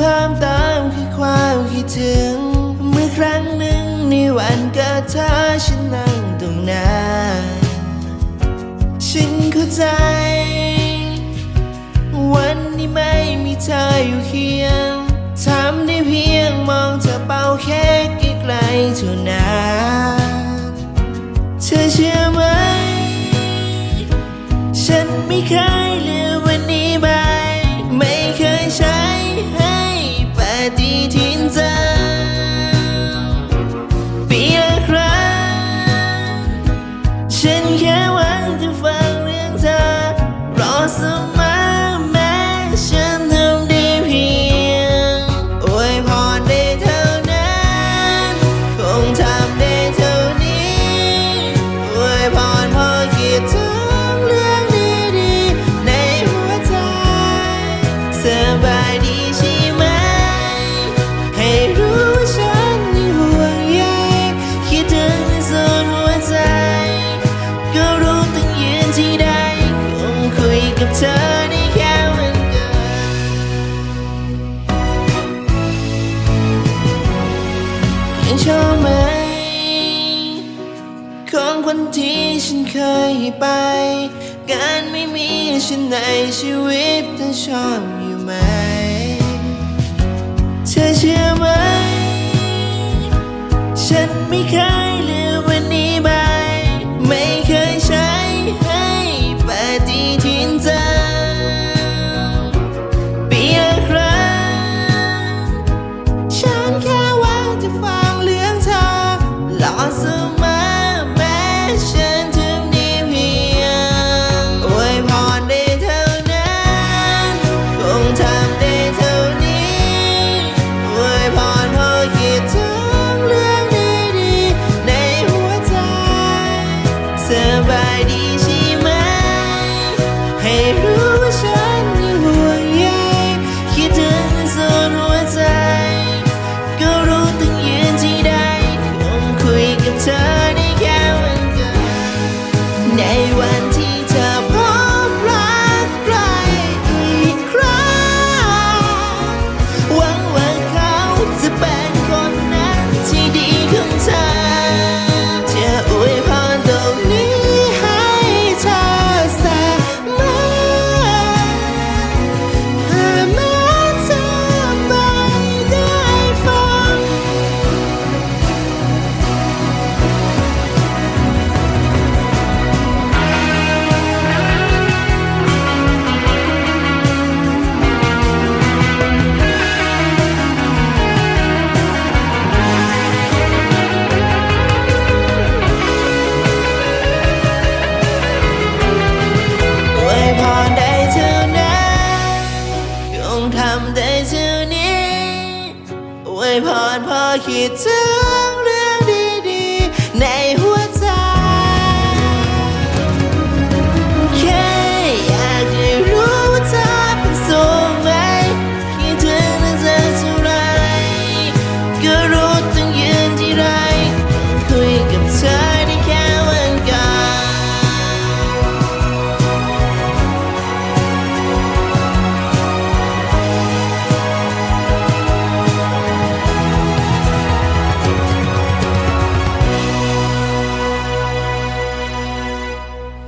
เพิ่มเติมคือความคิดถึง เมื่อครั้งหนึ่งในวันเกิดเธอฉันนั่งตรงนั้นฉันเข้าใจ วันนี้ไม่มีเธออยู่เคียงทำได้เพียงมองเธอเป่าแค่ไกลเท่านั้นเธอเชื่อไหม ฉันไม่เคยเลือ 印在。 ยังชอบไหม ของคนที่ฉันเคยไป การไม่มีฉันในชีวิตเธอชอบอยู่ไหม เธอเชื่อไหม ฉันไม่เคยลื ผ่านพ่อคิดถึง